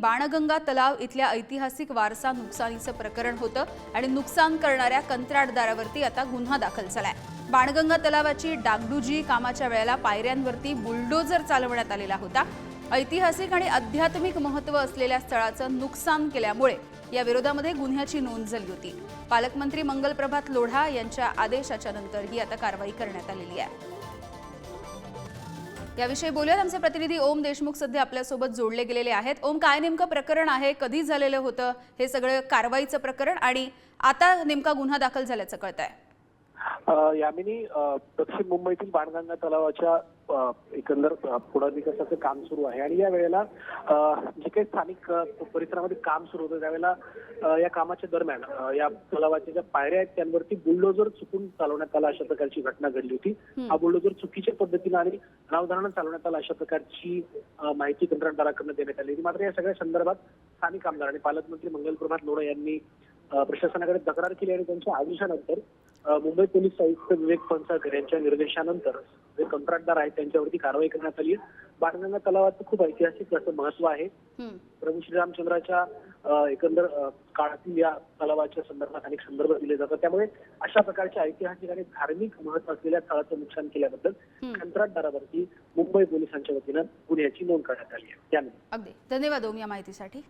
बाणगंगा तलाव इथल्या ऐतिहासिक वारसा नुकसानीचं प्रकरण होतं आणि नुकसान करणाऱ्या कंत्राटदारावरती आता गुन्हा दाखल झालाय. बाणगंगा तलावाची डागडुजी कामाच्या वेळेला पायऱ्यांवरती बुलडोजर चालवण्यात आलेला होता. ऐतिहासिक आणि आध्यात्मिक महत्त्व असलेल्या स्थळाचं नुकसान केल्यामुळे या विरोधामध्ये गुन्ह्याची नोंद झाली होती. पालकमंत्री मंगलप्रभात लोढा यांच्या आदेशाच्या नंतर ही आता कारवाई करण्यात आलेली आहे. याविषयी बोलूयात. आमचे प्रतिनिधी ओम देशमुख सध्या आपल्यासोबत जोडले गेलेले आहेत. ओम काय नेमकं प्रकरण आहे? कधी झालेलं होतं? हे सगळं कारवाईचं प्रकरण आणि आता नेमका गुन्हा दाखल झाल्याचं कळत आहे यामिनी दक्षिण मुंबईतील बाणगंगा तलावाच्या एकंदर पुनर्विकासाचं काम सुरू आहे. आणि या वेळेला जे काही स्थानिक परिसरामध्ये काम सुरू होतं त्यावेळेला या कामाच्या दरम्यान या तलावाच्या ज्या पायऱ्या आहेत त्यांवरती बुलडोजर चुकून चालवण्यात आला अशा प्रकारची घटना घडली होती. हा बुलडोजर चुकीच्या पद्धतीने आणि अनावधानानं चालवण्यात आला अशा प्रकारची माहिती कंत्राटदाराकडून देण्यात आली होती. मात्र या सगळ्या संदर्भात स्थानिक आमदार आणि पालकमंत्री मंगलप्रभात लोढा यांनी प्रशासनाकडे तक्रार केली आणि त्यांच्या आदेशानंतर मुंबई पोलीस आयुक्त विवेक फणसळकर यांच्या निर्देशानंतर जे कंत्राटदार आहेत त्यांच्यावरती कारवाई करण्यात आली आहे. बाणगंगा तलावाचं खूप ऐतिहासिक असं महत्त्व आहे. प्रभू श्रीरामचंद्राच्या एकंदर काळातील या तलावाच्या संदर्भात अनेक संदर्भ दिले जातात. त्यामुळे अशा प्रकारच्या ऐतिहासिक आणि धार्मिक महत्त्व असलेल्या स्थळाचं नुकसान केल्याबद्दल. कंत्राटदारावरती मुंबई पोलिसांच्या वतीनं गुन्ह्याची नोंद करण्यात आली आहे. त्यानंतर. अगदी. धन्यवाद ओम या माहितीसाठी.